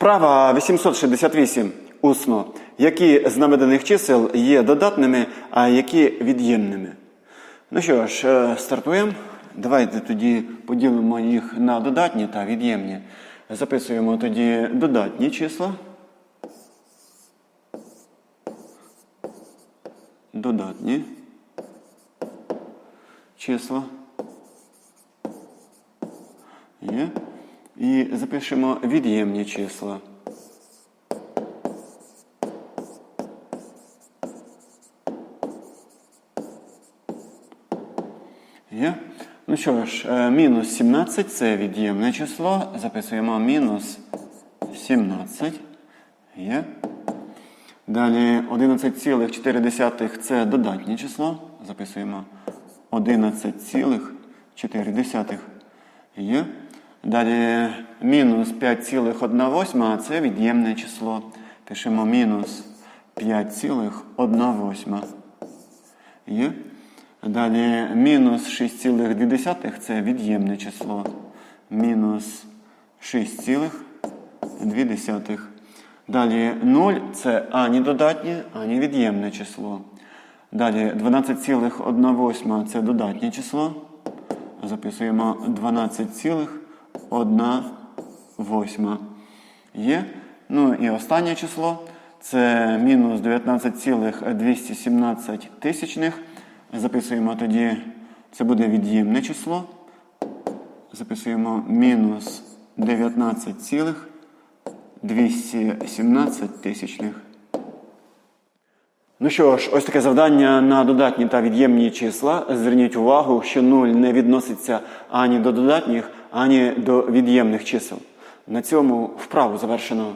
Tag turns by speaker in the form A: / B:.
A: Вправа 868. Усно. Які з наведених чисел є додатними, а які від'ємними? Ну що ж, е, стартуємо. Давайте тоді поділимо їх на додатні та від'ємні. Записуємо тоді додатні числа. Додатні числа. Є. І запишемо від'ємні числа. Є. Ну що ж, е, мінус 17 це від'ємне число. Записуємо мінус 17. Є. Далі 11,4 це додатнє число. Записуємо 11,4. Є. Далі мінус 5,1 це від'ємне число. Пишемо мінус 5,1. Є. Далі мінус 6,2 це від'ємне число. Мінус 6,2. Далі 0 це ані додатнє, ані від'ємне число. Далі 12,1 це додатнє число. Записуємо 12,1 є. Ну і останнє число це мінус 19,217 тисячних. Записуємо тоді, це буде від'ємне число. Записуємо мінус 19,217 тисячних. Ну що ж, ось таке завдання на додатні та від'ємні числа. Зверніть увагу, що 0 не відноситься ані до додатніх, ані до від'ємних чисел. На цьому вправу завершено.